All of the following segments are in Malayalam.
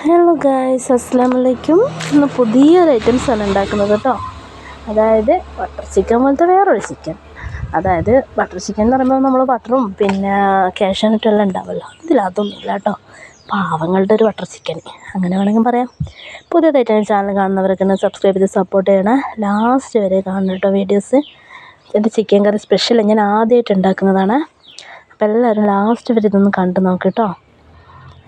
ഹലോ ഗായ്സ് അസ്സാം വലൈക്കും ഇന്ന് പുതിയൊരു ഐറ്റംസ് ആണ് ഉണ്ടാക്കുന്നത് കേട്ടോ അതായത് ബട്ടർ ചിക്കൻ പോലത്തെ വേറൊരു ചിക്കൻ അതായത് ബട്ടർ ചിക്കൻ എന്ന് പറയുമ്പോൾ നമ്മൾ ബട്ടറും പിന്നെ കാഷ്യൂനട്ടും എല്ലാം ഉണ്ടാവുമല്ലോ ഇതിലതൊന്നും ഇല്ല കേട്ടോ പാവങ്ങളുടെ ഒരു ബട്ടർ ചിക്കൻ അങ്ങനെ വേണമെങ്കിൽ പറയാം. പുതിയതായിട്ടാണ് ചാനൽ കാണുന്നവരൊക്കെ ഒന്ന് സബ്സ്ക്രൈബ് ചെയ്ത് സപ്പോർട്ട് ചെയ്യണം. ലാസ്റ്റ് വരെ കാണണം കേട്ടോ വീഡിയോസ് എന്റെ ചിക്കൻ കറി സ്പെഷ്യൽ ഞാൻ ആദ്യമായിട്ട് ഉണ്ടാക്കുന്നതാണ്. അപ്പോൾ എല്ലാവരും ലാസ്റ്റ് വരെ ഇതൊന്ന് കണ്ടു നോക്ക് കേട്ടോ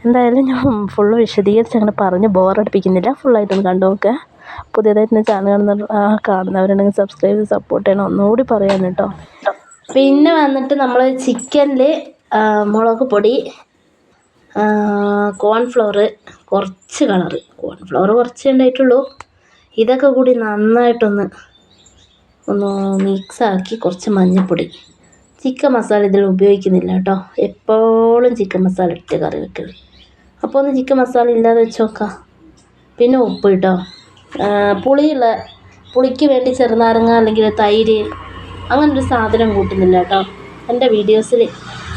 എന്തായാലും ഞാൻ ഫുള്ള് വിശദീകരിച്ച് അങ്ങനെ പറഞ്ഞ് ബോറടിപ്പിക്കുന്നില്ല ഫുള്ളായിട്ടൊന്ന് കണ്ടു നോക്കുക പുതിയതായിട്ട് ഞാൻ ചാനൽ കാണുന്ന കാണുന്നവരുണ്ടെങ്കിൽ സബ്സ്ക്രൈബ് ചെയ്ത് സപ്പോർട്ട് ചെയ്യണം. ഒന്നുകൂടി പറയാൻ കേട്ടോ. പിന്നെ വന്നിട്ട് നമ്മൾ ചിക്കനിൽ മുളക് പൊടി കോൺഫ്ലവർ കുറച്ച് കളറ് കോൺഫ്ലവർ കുറച്ചേ ഉണ്ടായിട്ടുള്ളൂ. ഇതൊക്കെ കൂടി നന്നായിട്ടൊന്ന് ഒന്ന് മിക്സാക്കി കുറച്ച് മഞ്ഞൾപ്പൊടി ചിക്കൻ മസാല ഇതിൽ ഉപയോഗിക്കുന്നില്ല കേട്ടോ. എപ്പോഴും ചിക്കൻ മസാല ഇട്ട് കറി വെക്കൽ അപ്പോൾ ഒന്ന് ചിക്കൻ മസാല ഇല്ലാതെ വെച്ച് നോക്കാം. പിന്നെ ഉപ്പ് കേട്ടോ പുളിയുള്ള പുളിക്ക് വേണ്ടി ചെറുനാരങ്ങ അല്ലെങ്കിൽ തൈര് അങ്ങനൊരു സാധനം കൂട്ടുന്നില്ല കേട്ടോ. എന്റെ വീഡിയോസിൽ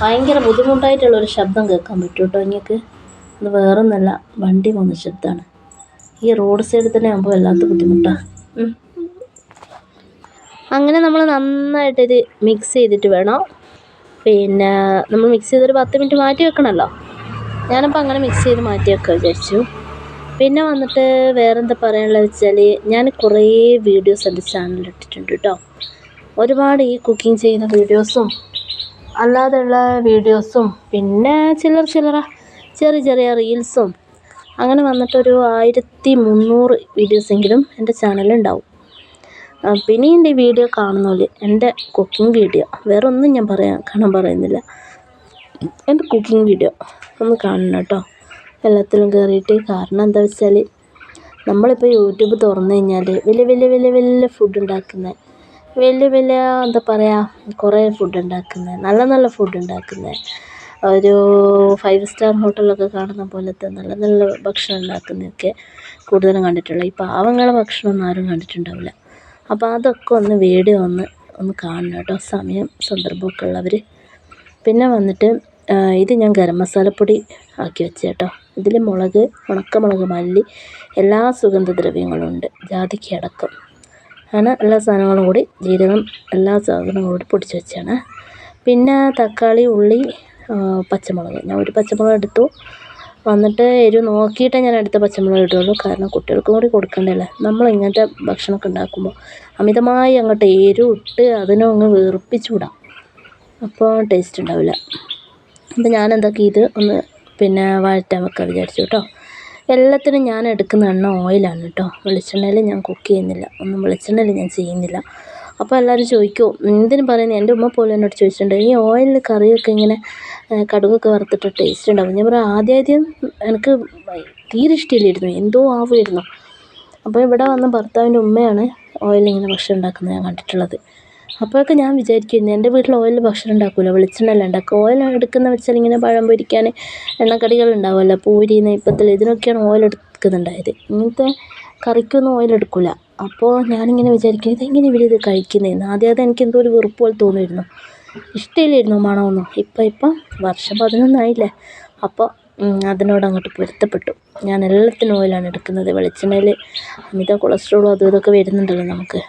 ഭയങ്കര ബുദ്ധിമുട്ടായിട്ടുള്ളൊരു ശബ്ദം കേൾക്കാൻ പറ്റും കേട്ടോ ഇങ്ങക്ക്. അത് വേറൊന്നല്ല വണ്ടി പോകുന്ന ശബ്ദമാണ് ഈ റോഡ് സൈഡിൽ തന്നെ ആകുമ്പോൾ വല്ലാത്ത ബുദ്ധിമുട്ടാണ് അങ്ങനെ നമ്മൾ നന്നായിട്ടിത് മിക്സ് ചെയ്തിട്ട് വേണം. പിന്നെ നമ്മൾ മിക്സ് ചെയ്തൊരു പത്ത് മിനിറ്റ് മാറ്റി വെക്കണമല്ലോ ഞാനപ്പോൾ അങ്ങനെ മിക്സ് ചെയ്ത് മാറ്റി വെക്കാൻ വിചാരിച്ചു. പിന്നെ വന്നിട്ട് വേറെന്താ പറയാനുള്ളത് വെച്ചാൽ ഞാൻ കുറേ വീഡിയോസ് എന്റെ ചാനലിൽ ഇട്ടിട്ടുണ്ട് കേട്ടോ ഒരുപാട് ഈ കുക്കിംഗ് ചെയ്യുന്ന വീഡിയോസും അല്ലാതെയുള്ള വീഡിയോസും പിന്നെ ചിലർ ചില്ലറ ചെറിയ ചെറിയ റീൽസും അങ്ങനെ വന്നിട്ടൊരു ആയിരത്തി മുന്നൂറ് വീഡിയോസെങ്കിലും എന്റെ ചാനലുണ്ടാവും പിന്നെ എന്റെ വീഡിയോ കാണുന്നില്ല എന്റെ കുക്കിംഗ് വീഡിയോ വേറൊന്നും ഞാൻ പറയാൻ കാണാൻ പറയുന്നില്ല. എന്റെ കുക്കിംഗ് വീഡിയോ ഒന്ന് കാണണം കേട്ടോ. എല്ലാത്തിലും കയറിയിട്ട് കാരണം എന്താ വെച്ചാൽ നമ്മളിപ്പോൾ യൂട്യൂബ് തുറന്നു കഴിഞ്ഞാൽ വലിയ വലിയ വലിയ വലിയ ഫുഡ് ഉണ്ടാക്കുന്ന. വലിയ വലിയ എന്താ പറയുക കുറേ ഫുഡ് ഉണ്ടാക്കുന്നത് നല്ല നല്ല ഫുഡ് ഉണ്ടാക്കുന്നത് ഒരു ഫൈവ് സ്റ്റാർ ഹോട്ടലൊക്കെ കാണുന്ന പോലത്തെ നല്ല നല്ല ഭക്ഷണം ഉണ്ടാക്കുന്നതൊക്കെ കൂടുതലും കണ്ടിട്ടുള്ളത് ഈ പാവങ്ങളെ ഭക്ഷണമൊന്നും ആരും കണ്ടിട്ടുണ്ടാവില്ല. അപ്പോൾ അതൊക്കെ ഒന്ന് വീഡിയോ ഒന്ന് ഒന്ന് കാണണം കേട്ടോ. സമയം സന്ദർഭമൊക്കെ ഉള്ളവർ പിന്നെ വന്നിട്ട് ഇത് ഞാൻ ഗരം മസാലപ്പൊടി ആക്കി വെച്ച കേട്ടോ. ഇതിൽ മുളക് ഉണക്കമുളക് മല്ലി എല്ലാ സുഗന്ധദ്രവ്യങ്ങളും ഉണ്ട് ജാതിക്ക അടക്കം. അങ്ങനെ എല്ലാ സാധനങ്ങളും കൂടി ജീരകം എല്ലാ സാധനങ്ങളും കൂടി പൊടിച്ച് വെച്ചാണ്. പിന്നെ തക്കാളി ഉള്ളി പച്ചമുളക്. ഞാൻ ഒരു പച്ചമുളക് എടുത്തു. വന്നിട്ട് എരിവ് നോക്കിയിട്ടേ ഞാൻ അടുത്ത പച്ചമുളക് ഇടുള്ളൂ. കാരണം കുട്ടികൾക്കും കൂടി കൊടുക്കണ്ടല്ലേ നമ്മൾ ഇങ്ങനത്തെ ഭക്ഷണമൊക്കെ ഉണ്ടാക്കുമ്പോൾ അമിതമായി അങ്ങോട്ട് എരിവ് ഇട്ട് അതിനെ അങ്ങ് വേർപ്പിച്ചു വിടാം. അപ്പോൾ ടേസ്റ്റ് ഉണ്ടാവില്ല. അപ്പോൾ ഞാൻ എന്താക്കി ഇത് ഒന്ന് പിന്നെ വഴറ്റാൻ വെക്കാൻ വിചാരിച്ചു കേട്ടോ. എല്ലാത്തിനും ഞാൻ എടുക്കുന്ന എണ്ണ ഓയിലാണ് കേട്ടോ. വെളിച്ചെണ്ണയിൽ ഞാൻ കുക്ക് ചെയ്യുന്നില്ല. ഒന്നും വെളിച്ചെണ്ണയിൽ ഞാൻ ചെയ്യുന്നില്ല. അപ്പോൾ എല്ലാവരും ചോദിക്കും എന്തിനു പറയുന്നത് എന്റെ ഉമ്മ പോലും എന്നോട് ചോദിച്ചിട്ടുണ്ട്. ഈ ഓയിലിൽ കറിയൊക്കെ ഇങ്ങനെ കടുകൊക്കെ വറുത്തിട്ട് ടേസ്റ്റ് ഉണ്ടാവും. ഞാൻ പറയാം ആദ്യം ആദ്യം എനിക്ക് തീരെ ഇഷ്ടമില്ലായിരുന്നു എന്തോ ആവുമായിരുന്നു അപ്പോൾ ഇവിടെ വന്ന ഭർത്താവിന്റെ ഉമ്മയാണ് ഓയിലിങ്ങനെ ഭക്ഷണം ഉണ്ടാക്കുന്നത് ഞാൻ കണ്ടിട്ടുള്ളത്. അപ്പോഴൊക്കെ ഞാൻ വിചാരിക്കുമായിരുന്നു എന്റെ വീട്ടിൽ ഓയിലിൽ ഭക്ഷണം ഉണ്ടാക്കില്ല വെളിച്ചെണ്ണല്ല ഉണ്ടാക്കുക. ഓയിൽ എടുക്കുന്ന വെച്ചാൽ ഇങ്ങനെ പഴം പൊരിക്കാൻ എണ്ണക്കടികൾ ഉണ്ടാവുമല്ലോ പൂരി നെയ്പ്പത്തിൽ ഇതിനൊക്കെയാണ് ഓയിൽ എടുക്കുന്നുണ്ടായത്. ഇങ്ങനത്തെ കറിക്കൊന്നും ഓയിൽ എടുക്കില്ല അപ്പോൾ ഞാനിങ്ങനെ വിചാരിക്കും ഇതെങ്ങനെ ഇവരിത് കഴിക്കുന്നതെന്ന് ആദ്യം അത് എനിക്ക് എന്തോ ഒരു വെറുപ്പ് പോലെ തോന്നിയിരുന്നു. ഇഷ്ടമില്ലായിരുന്നു മണമൊന്നും. ഇപ്പം ഇപ്പം വർഷം പതിനൊന്നായില്ലേ അപ്പോൾ അതിനോട് അങ്ങോട്ട് പൊരുത്തപ്പെട്ടു. ഞാൻ എല്ലാത്തിനും ഓയിലാണ് എടുക്കുന്നത്. വെളിച്ചെണ്ണയിൽ അമിത കൊളസ്ട്രോളും അതും ഇതൊക്കെ വരുന്നുണ്ടല്ലോ നമുക്ക്.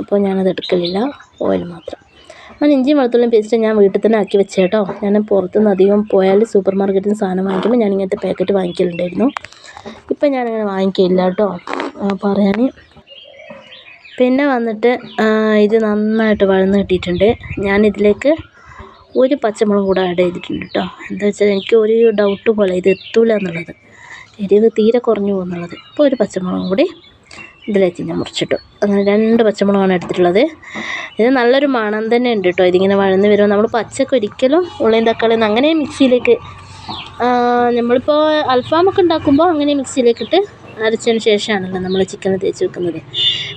അപ്പോൾ ഞാനത് എടുക്കലില്ല ഓയിൽ മാത്രം. ഞാൻ ഇഞ്ചിയും വെളുത്തുള്ളിയും പേസ്റ്റ് ഞാൻ വീട്ടിൽ തന്നെ ആക്കി വെച്ചേ കേട്ടോ ഞാൻ പുറത്തുനിന്ന് അധികം പോയാൽ സൂപ്പർ മാർക്കറ്റിൽ നിന്ന് സാധനം വാങ്ങിക്കുമ്പോൾ ഞാൻ ഇങ്ങനത്തെ പാക്കറ്റ് വാങ്ങിക്കലുണ്ടായിരുന്നു. ഇപ്പം ഞാനങ്ങനെ വാങ്ങിക്കില്ല കേട്ടോ പറയാൻ പിന്നെ വന്നിട്ട് ഇത് നന്നായിട്ട് വഴന്ന് കിട്ടിയിട്ടുണ്ട്. ഞാനിതിലേക്ക് ഒരു പച്ചമുളക് കൂടെ ആഡ് ചെയ്തിട്ടുണ്ട് കേട്ടോ എന്താ വെച്ചാൽ എനിക്ക് ഒരു ഡൗട്ട് പോലെ ഇത് എത്തൂല എന്നുള്ളത്. എരിവ് തീരെ കുറഞ്ഞു പോകുന്നുള്ളത്. അപ്പോൾ ഒരു പച്ചമുളകും കൂടി ഇതിലേക്ക് ഞാൻ മുറിച്ചിട്ടു. അങ്ങനെ രണ്ട് പച്ചമുളകാണ് എടുത്തിട്ടുള്ളത്. ഇത് നല്ലൊരു മണം തന്നെ ഉണ്ട് കേട്ടോ ഇതിങ്ങനെ വഴന്ന് വരുമ്പോൾ നമ്മൾ പച്ചക്ക് ഒരിക്കലും ഉള്ളിയും തക്കാളിയും അങ്ങനെ മിക്സിയിലേക്ക് നമ്മളിപ്പോൾ അൽഫാമൊക്കെ ഉണ്ടാക്കുമ്പോൾ അങ്ങനെ മിക്സിയിലേക്ക് ഇട്ട് അരച്ചതിന് ശേഷമാണല്ലോ നമ്മൾ ചിക്കൻ തേച്ച് വെക്കുന്നത്.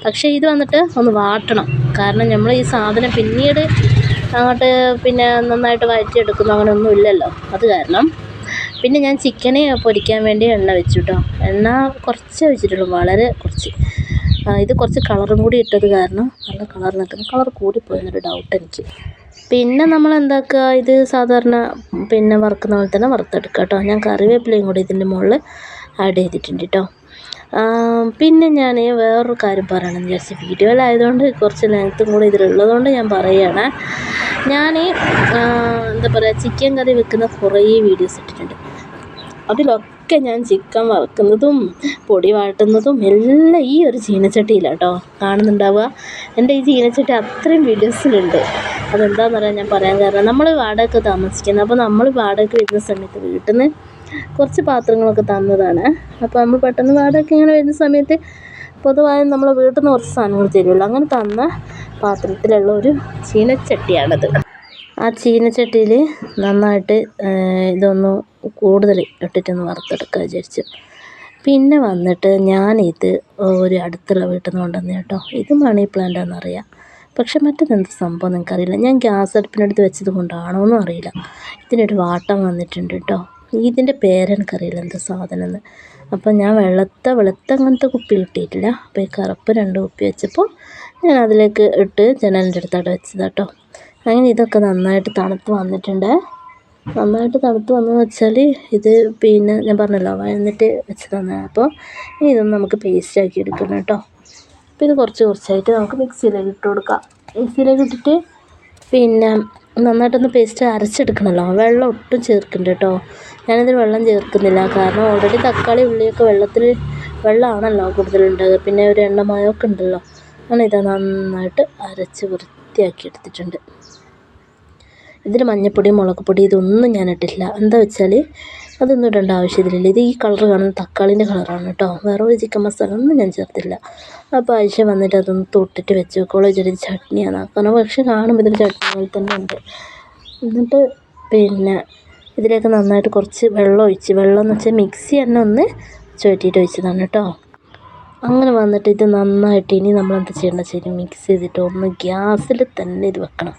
പക്ഷേ ഇത് വന്നിട്ട് ഒന്ന് വാട്ടണം. കാരണം നമ്മൾ ഈ സാധനം പിന്നീട് അങ്ങോട്ട് പിന്നെ നന്നായിട്ട് വഴറ്റിയെടുക്കുന്നു അങ്ങനെ ഒന്നും ഇല്ലല്ലോ. അത് കാരണം പിന്നെ ഞാൻ ചിക്കനെ പൊരിക്കാൻ വേണ്ടി എണ്ണ വെച്ചു കേട്ടോ എണ്ണ കുറച്ച് വെച്ചിട്ടുള്ളൂ വളരെ കുറച്ച്. ഇത് കുറച്ച് കളറും കൂടി ഇട്ടത് കാരണം നല്ല കളർ നിൽക്കുന്നു കളർ കൂടിപ്പോയെന്നൊരു ഡൗട്ട് എനിക്ക്. പിന്നെ നമ്മൾ എന്താക്കുക ഇത് സാധാരണ പിന്നെ വറുക്കുന്ന പോലെ തന്നെ വറുത്തെടുക്കുക കേട്ടോ. ഞാൻ കറിവേപ്പിലയും കൂടി ഇതിന്റെ മുകളിൽ ആഡ് ചെയ്തിട്ടുണ്ട് കേട്ടോ. പിന്നെ ഞാൻ വേറൊരു കാര്യം പറയണമെന്ന് വിചാരിച്ചു വീഡിയോയിലായതുകൊണ്ട് കുറച്ച് ലെങ്ത്തും കൂടി ഇതിലുള്ളതുകൊണ്ട് ഞാൻ പറയുകയാണ്. ഞാൻ എന്താ പറയുക ചിക്കൻ കറി വെക്കുന്ന കുറേ വീഡിയോസ് ഇട്ടിട്ടുണ്ട്. അതിലൊക്കെ ഞാൻ ചിക്കൻ വറുക്കുന്നതും പൊടി വാട്ടുന്നതും എല്ലാം ഈ ഒരു ചീനച്ചട്ടിയിലാണ് കേട്ടോ കാണുന്നുണ്ടാവുക. എന്റെ ഈ ചീനച്ചട്ടി അത്രയും വീഡിയോസിലുണ്ട് അതെന്താണെന്ന് പറയാൻ ഞാൻ പറയാൻ കാരണം നമ്മൾ വാടകയ്ക്ക് താമസിക്കുന്നത്. അപ്പോൾ നമ്മൾ വാടകയ്ക്ക് വരുന്ന സമയത്ത് വീട്ടിൽ നിന്ന് കുറച്ച് പാത്രങ്ങളൊക്കെ തന്നതാണ്. അപ്പോൾ നമ്മൾ പെട്ടെന്ന് വാടകയ്ക്ക് ഇങ്ങനെ വരുന്ന സമയത്ത് പൊതുവായും നമ്മൾ വീട്ടിൽ നിന്ന് കുറച്ച് സാധനങ്ങൾ തരുമല്ലോ അങ്ങനെ തന്ന പാത്രത്തിലുള്ള ഒരു ചീനച്ചട്ടിയാണത്. ആ ചീനച്ചട്ടിയിൽ നന്നായിട്ട് ഇതൊന്ന് കൂടുതൽ ഇട്ടിട്ടൊന്ന് വറുത്തെടുക്കുക വിചാരിച്ചു. പിന്നെ വന്നിട്ട് ഞാനിത് ഒരു അടുത്തുള്ള വീട്ടിൽ നിന്ന് കൊണ്ടുവന്നു കേട്ടോ. ഇത് മണി പ്ലാന്റ് ആണെന്നറിയാം പക്ഷെ മറ്റേതെന്ത് സംഭവം നിങ്ങൾക്കറിയില്ല ഞാൻ ഗ്യാസ് അടുപ്പിനടുത്ത് വെച്ചത് കൊണ്ടാണോ എന്നും അറിയില്ല. ഇതിനൊരു വാട്ടം വന്നിട്ടുണ്ട് കേട്ടോ. ഇതിന്റെ പേരെനിക്കറിയില്ല എന്താ സാധനം എന്ന് അപ്പം ഞാൻ വെള്ളത്തെ വെളുത്ത അങ്ങനത്തെ കുപ്പി കിട്ടിയിട്ടില്ല അപ്പോൾ ഈ കറുപ്പ് രണ്ട് കുപ്പി വെച്ചപ്പോൾ ഞാൻ അതിലേക്ക് ഇട്ട് ജനലിന്റെ അടുത്തായിട്ട് വെച്ചത് കേട്ടോ. അങ്ങനെ ഇതൊക്കെ നന്നായിട്ട് തണുത്ത് വന്നിട്ടുണ്ട്. നന്നായിട്ട് തണുത്ത് വന്നതെന്ന് വെച്ചാൽ ഇത് പിന്നെ ഞാൻ പറഞ്ഞല്ലോ വഴന്നിട്ട് വെച്ചതാണ്. അപ്പോൾ ഇനി ഇതൊന്ന് നമുക്ക് പേസ്റ്റ് ആക്കി എടുക്കണം കേട്ടോ. അപ്പോൾ ഇത് കുറച്ച് കുറച്ചായിട്ട് നമുക്ക് മിക്സിയിലേക്ക് ഇട്ട് കൊടുക്കാം. മിക്സിയിലേക്ക് ഇട്ടിട്ട് പിന്നെ നന്നായിട്ടൊന്ന് പേസ്റ്റ് അരച്ചെടുക്കണമല്ലോ. വെള്ളം ഒട്ടും ചേർക്കണ്ട കേട്ടോ. ഞാനിതിൽ വെള്ളം ചേർക്കുന്നില്ല. കാരണം ഓൾറെഡി തക്കാളി ഉള്ളിയൊക്കെ വെള്ളത്തിൽ വെള്ളമാണല്ലോ കൂടുതലുണ്ടാകുക പിന്നെ ഒരു എണ്ണമയമൊക്കെ ഉണ്ടല്ലോ. അങ്ങനെ ഇത് നന്നായിട്ട് അരച്ച് വൃത്തിയാക്കി എടുത്തിട്ടുണ്ട്. ഇതിൽ മഞ്ഞൾപ്പൊടി മുളക് പൊടി ഇതൊന്നും ഞാൻ ഇട്ടിട്ടില്ല. എന്താ വെച്ചാൽ അതൊന്നും ഇടേണ്ട ആവശ്യമില്ല ഇത് ഈ കളർ കാണുന്ന തക്കാളിന്റെ കളറാണ് കേട്ടോ വേറെ ഒരു ചിക്കൻ മസാല ഒന്നും ഞാൻ ചേർത്തില്ല അപ്പോൾ ആഴ്ച വന്നിട്ട് അതൊന്ന് തൊട്ടിട്ട് വെച്ച് വെക്കോളൂ ചെറിയ ചട്നിയാണ്. കാരണം പക്ഷെ കാണുമ്പോൾ ഇതൊരു ചട്നി പോലെ തന്നെ ഉണ്ട്. എന്നിട്ട് പിന്നെ ഇതിലേക്ക് നന്നായിട്ട് കുറച്ച് വെള്ളം ഒഴിച്ച് വെള്ളം എന്ന് വെച്ചാൽ മിക്സി തന്നെ ഒന്ന് ചുവറ്റിയിട്ട് ഒഴിച്ചതാണ് കേട്ടോ അങ്ങനെ വന്നിട്ട് ഇത് നന്നായിട്ട് ഇനി നമ്മൾ എന്താ ചെയ്യേണ്ടത്? ശരി മിക്സ് ചെയ്തിട്ട് ഒന്ന് ഗ്യാസിൽ തന്നെ ഇത് വെക്കണം.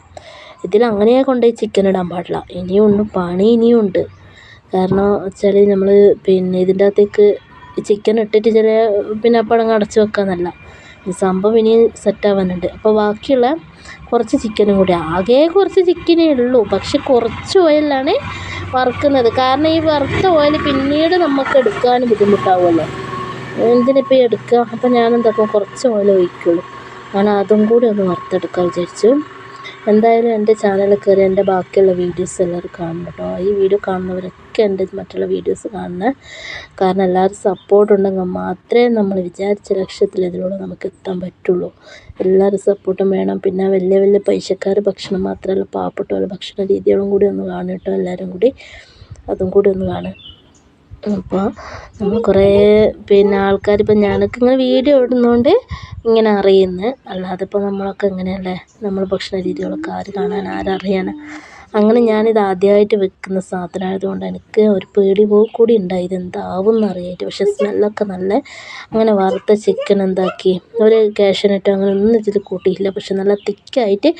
ഇതിൽ അങ്ങനെ കൊണ്ടുപോയി ചിക്കൻ ഇടാൻ പാടില്ല. ഇനിയും ഉണ്ട് പണി ഇനിയുണ്ട്. കാരണം വെച്ചാൽ നമ്മൾ പിന്നെ ഇതിന്റെ അകത്തേക്ക് ചിക്കൻ ഇട്ടിട്ട് ചില പിന്നെ അപ്പം അടച്ച് വെക്കാമെന്നല്ല സംഭവം ഇനി സെറ്റ് ആവാനുണ്ട്. അപ്പോൾ ബാക്കിയുള്ള കുറച്ച് ചിക്കനും കൂടി. ആകെ കുറച്ച് ചിക്കനേ ഉള്ളൂ. പക്ഷെ കുറച്ച് ഓയിലാണ് വറുക്കുന്നത്. കാരണം ഈ വറുത്ത ഓയിൽ പിന്നീട് നമുക്ക് എടുക്കാൻ ബുദ്ധിമുട്ടാവുമല്ലോ. എന്തിനിപ്പോൾ എടുക്കുക അപ്പോൾ ഞാൻ എന്താക്കും കുറച്ച് ഓയിൽ ഒഴിക്കുള്ളൂ. ഞാൻ അതും കൂടി ഒന്ന് വറുത്തെടുക്കാൻ വിചാരിച്ചു. എന്തായാലും എന്റെ ചാനലിൽ കയറി എന്റെ ബാക്കിയുള്ള വീഡിയോസ് എല്ലാവരും കാണണം കേട്ടോ. ഈ വീഡിയോ കാണുന്നവരൊക്കെ എന്റെ മറ്റുള്ള വീഡിയോസ് കാണണം കാരണം എല്ലാവരും സപ്പോർട്ട് ഉണ്ടെങ്കിൽ മാത്രമേ നമ്മൾ വിചാരിച്ച ലക്ഷ്യത്തിൽ ഇതിലൂടെ നമുക്ക് എത്താൻ പറ്റുള്ളൂ. എല്ലാവരും സപ്പോർട്ടും വേണം. പിന്നെ വലിയ വലിയ പൈസക്കാർ ഭക്ഷണം മാത്രമല്ല പാവപ്പെട്ടവരുടെ ഭക്ഷണ രീതികളും കൂടി ഒന്ന് കാണും കേട്ടോ. എല്ലാവരും കൂടി അതും കൂടി ഒന്ന് കാണുക അപ്പോൾ നമ്മൾ കുറേ പിന്നെ ആൾക്കാർ ഇപ്പം ഞാനൊക്കെ ഇങ്ങനെ വീഡിയോ ഇടുന്നതുകൊണ്ട് ഇങ്ങനെ അറിയുന്നത് അല്ലാതെ ഇപ്പോൾ നമ്മളൊക്കെ ഇങ്ങനെയല്ലേ? നമ്മൾ ഭക്ഷണ രീതികളൊക്കെ ആര് കാണാൻ ആരറിയാൻ അങ്ങനെ ഞാനിത് ആദ്യമായിട്ട് വെക്കുന്ന സാധനമായതുകൊണ്ട് എനിക്ക് ഒരു പേടി കൂടി ഉണ്ടായി. ഇതെന്താവും എന്നറിയായിട്ട് പക്ഷേ സ്മെല്ലൊക്കെ നല്ല അങ്ങനെ വറുത്ത ചിക്കൻ എന്താക്കി. ഒരു കാഷ്യനട്ടോ അങ്ങനെ ഒന്നും ഇതിൽ കൂട്ടിയില്ല പക്ഷെ നല്ല തിക്കായിട്ട്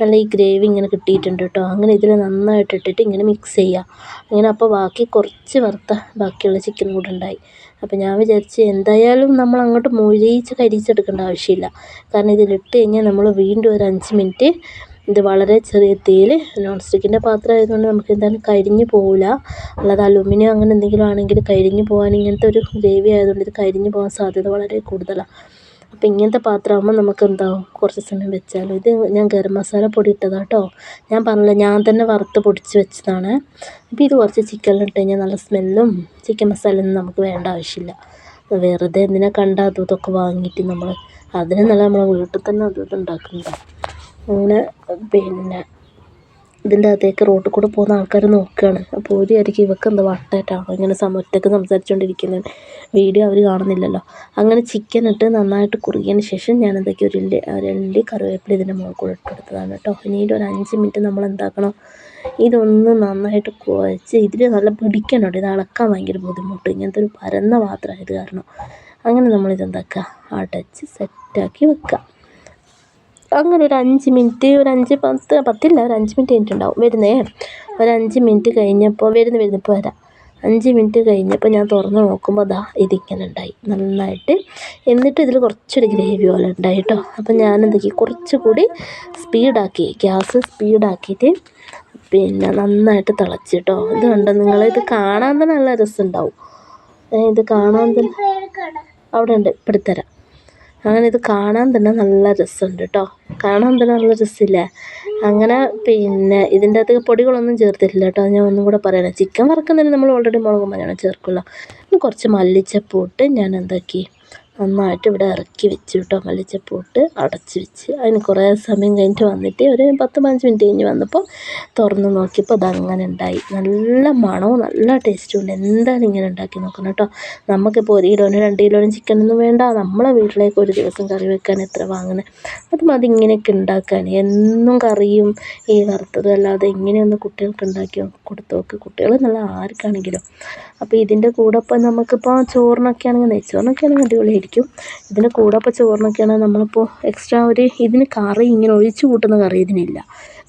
നല്ല ഈ ഗ്രേവി ഇങ്ങനെ കിട്ടിയിട്ടുണ്ട് കേട്ടോ. അങ്ങനെ ഇതിൽ നന്നായിട്ട് ഇട്ടിട്ട് ഇങ്ങനെ മിക്സ് ചെയ്യുക അങ്ങനെ അപ്പോൾ ബാക്കി കുറച്ച് വറുത്ത ബാക്കിയുള്ള ചിക്കൻ കൂടെ ഉണ്ടായി. അപ്പോൾ ഞാൻ വിചാരിച്ച് എന്തായാലും നമ്മൾ അങ്ങോട്ട് മൊഴിച്ച് കരിച്ചെടുക്കേണ്ട ആവശ്യമില്ല. കാരണം ഇതിലിട്ട് കഴിഞ്ഞാൽ നമ്മൾ വീണ്ടും ഒരു അഞ്ച് മിനിറ്റ് ഇത് വളരെ ചെറിയ തീയിൽ നോൺ സ്റ്റിക്കിന്റെ പാത്രം ആയതുകൊണ്ട് നമുക്ക് എന്തായാലും കരിഞ്ഞു പോവില്ല. അല്ലാതെ അലുമിനിയം അങ്ങനെ എന്തെങ്കിലും ആണെങ്കിൽ കരിഞ്ഞു പോകാൻ ഇങ്ങനത്തെ ഒരു ഗ്രേവി ആയതുകൊണ്ട് ഇത് കരിഞ്ഞു പോകാൻ സാധ്യത വളരെ കൂടുതലാണ് അപ്പോൾ ഇങ്ങനത്തെ പാത്രമാകുമ്പോൾ നമുക്ക് എന്താവും കുറച്ച് സമയം വെച്ചാലും? ഇത് ഞാൻ ഗരം മസാല പൊടി ഇട്ടതാണ് കേട്ടോ ഞാൻ പറഞ്ഞില്ല ഞാൻ തന്നെ വറുത്ത് പൊടിച്ച് വെച്ചതാണ്. അപ്പോൾ ഇത് കുറച്ച് ചിക്കൻ ചിക്കനിലിട്ട് കഴിഞ്ഞാൽ നല്ല സ്മെല്ലും ചിക്കൻ മസാലയൊന്നും നമുക്ക് വേണ്ട ആവശ്യമില്ല. വെറുതെ എന്തിനാ കണ്ട അതും ഇതൊക്കെ വാങ്ങിയിട്ട് നമ്മൾ അതിന് നല്ല നമ്മൾ വീട്ടിൽ തന്നെ അതും ഇതും ഉണ്ടാക്കുന്നതാണ് അങ്ങനെ പിന്നെ ഇതിന്റെ അകത്തേക്ക് റോട്ടിൽ കൂടെ പോകുന്ന ആൾക്കാർ നോക്കുകയാണ്. അപ്പോൾ ഒരു വിചാരിക്കും ഇവൾക്ക് എന്താ വട്ടായിട്ടാണോ ഇങ്ങനെ ഒറ്റയ്ക്ക് സംസാരിച്ചുകൊണ്ടിരിക്കുന്നത് വീഡിയോ അവർ കാണുന്നില്ലല്ലോ. അങ്ങനെ ചിക്കൻ ഇട്ട് നന്നായിട്ട് കുറുകിയതിന് ശേഷം ഞാൻ എന്തൊക്കെയോ ഒരു രണ്ട് കറിവേപ്പില ഇതിന്റെ മുകളിൽ കൂടെ ഇട്ട് കൊടുത്തതാണ് കേട്ടോ. പിന്നീട് ഒരു അഞ്ച് മിനിറ്റ് നമ്മൾ എന്താക്കണം? ഇതൊന്ന് നന്നായിട്ട് കുഴച്ച് ഇതിൽ നല്ല പിടിക്കണം കേട്ടോ. ഇത് അളക്കാൻ ഭയങ്കര ബുദ്ധിമുട്ട്. ഇങ്ങനത്തെ ഒരു പരന്ന പാത്രമായത് കാരണം. അങ്ങനെ നമ്മളിതെന്താക്കുക? അടച്ച് സെറ്റാക്കി വെക്കുക. അങ്ങനെ ഒരു അഞ്ച് മിനിറ്റ് ഒരു അഞ്ച് പത്ത് പത്തില്ല ഒരു അഞ്ച് മിനിറ്റ് കഴിഞ്ഞിട്ടുണ്ടാവും വരുന്നേ. ഒരു അഞ്ച് മിനിറ്റ് കഴിഞ്ഞപ്പോൾ വരുന്നു ഇപ്പോൾ വരാം. അഞ്ച് മിനിറ്റ് കഴിഞ്ഞപ്പോൾ ഞാൻ തുറന്ന് നോക്കുമ്പോൾ അതാ ഇതിങ്ങനെ ഉണ്ടായി നന്നായിട്ട്. എന്നിട്ട് ഇതിൽ കുറച്ചൊരു ഗ്രേവി പോലെ ഉണ്ടായി കേട്ടോ. അപ്പോൾ ഞാൻ എന്തൊക്കെ കുറച്ചുകൂടി സ്പീഡാക്കി ഗ്യാസ് സ്പീഡാക്കിയിട്ട് പിന്നെ നന്നായിട്ട് തിളച്ച് കേട്ടോ. ഇത് കണ്ടോ നിങ്ങൾ ഇത് കാണാൻ തന്നെ നല്ല രസമുണ്ടാവും. ഇത് കാണാൻ തന്നെ അവിടെ ഉണ്ട്. ഇപ്പെടുത്തരാം. അങ്ങനെ ഇത് കാണാൻ തന്നെ നല്ല രസമുണ്ട് കേട്ടോ കാണാൻ തന്നെ നല്ല രസമില്ലേ. അങ്ങനെ പിന്നെ ഇതിന്റെ അകത്ത് പൊടികളൊന്നും ചേർത്തിട്ടില്ല കേട്ടോ ഞാൻ ഒന്നും കൂടെ പറയണം ചിക്കൻ വറുക്കുന്നതിന് നമ്മൾ ഓൾറെഡി മുളകും മഞ്ഞളും ചേർക്കുമല്ലോ കുറച്ച് മല്ലിച്ചപ്പ് ഇട്ട് ഞാൻ എന്താക്കി? നന്നായിട്ട് ഇവിടെ ഇറക്കി വെച്ചു കേട്ടോ മല്ലിച്ചപ്പ് അടച്ച് വെച്ച്. അതിന് കുറേ സമയം കഴിഞ്ഞിട്ട് വന്നിട്ട് ഒരു പത്ത് പതിനഞ്ച് മിനിറ്റ് കഴിഞ്ഞ് വന്നപ്പോൾ തുറന്ന് നോക്കിയപ്പോൾ അതങ്ങനെ ഉണ്ടായി. നല്ല മണവും നല്ല ടേസ്റ്റും ഉണ്ട്. എന്തായാലും ഇങ്ങനെ ഉണ്ടാക്കി നോക്കണം കേട്ടോ നമുക്കിപ്പോൾ ഒരു കിലോനും രണ്ട് കിലോനും ചിക്കനൊന്നും വേണ്ട. നമ്മളെ വീട്ടിലേക്ക് ഒരു ദിവസം കറി വെക്കാൻ എത്ര വാങ്ങുന്നത് അത് മതി ഇങ്ങനെയൊക്കെ ഉണ്ടാക്കാൻ. എന്നും കറിയും ഈ വറുത്തതും അല്ലാതെ ഇങ്ങനെയൊന്ന് കുട്ടികൾക്ക് ഉണ്ടാക്കി കൊടുത്തു നോക്ക്. കുട്ടികൾ നല്ല ആർക്കാണെങ്കിലും. അപ്പോൾ ഇതിന്റെ കൂടെ ഇപ്പം നമുക്കിപ്പോൾ ചോറിനൊക്കെ ആണെങ്കിൽ നെയ്ച്ചോറിനൊക്കെ ആണെങ്കിൽ ഇതിന്റെ കൂടെ ഇപ്പോൾ ചോറിനൊക്കെയാണെങ്കിൽ നമ്മളിപ്പോൾ എക്സ്ട്രാ ഒരു ഇതിന് കറി ഇങ്ങനെ ഒഴിച്ച് കൂട്ടുന്ന കറി ഇതിനില്ല.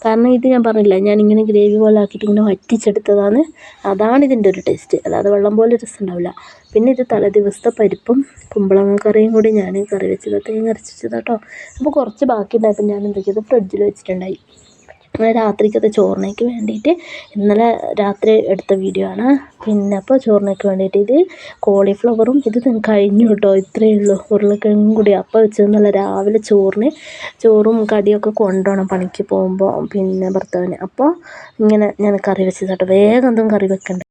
കാരണം ഇത് ഞാൻ പറഞ്ഞില്ലേ ഞാനിങ്ങനെ ഗ്രേവി പോലെ ആക്കിയിട്ട് ഇങ്ങനെ വറ്റിച്ചെടുത്തതാണ്. അതാണ് ഇതിന്റെ ഒരു ടേസ്റ്റ് അല്ലാതെ വെള്ളം പോലെ രസം ഉണ്ടാവില്ല. പിന്നെ ഇത് തലേ ദിവസത്തെ പരിപ്പും കുമ്പളങ്ങ കറിയും കൂടി ഞാൻ കറി വെച്ചത് തേങ്ങ അരച്ചു വെച്ചത് കേട്ടോ അപ്പോൾ കുറച്ച് ബാക്കി ഉണ്ടായപ്പോൾ ഞാൻ എന്തൊക്കെയത് ഫ്രിഡ്ജിൽ വെച്ചിട്ടുണ്ടായി. രാത്രിക്കത്തെ ചോറിനേക്ക് വേണ്ടിയിട്ട് ഇന്നലെ രാത്രി എടുത്ത വീഡിയോ ആണ്. പിന്നെ അപ്പോൾ ചോറിനേക്ക് വേണ്ടിയിട്ട് ഇത് കോളിഫ്ലവറും ഇത് കഴിഞ്ഞു കേട്ടോ. ഇത്രയേ ഉള്ളൂ. ഉരുളക്കിഴങ്ങും കൂടി അപ്പം വെച്ചതെന്നല്ല രാവിലെ ചോറിന് ചോറും കടിയൊക്കെ കൊണ്ടുപോകണം പണിക്ക് പോകുമ്പോൾ. പിന്നെ ഭർത്താവിന്. അപ്പോൾ ഇങ്ങനെ ഞാൻ കറി വെച്ചതാട്ടോ. വേഗം എന്തും കറി വെക്കണ്ട.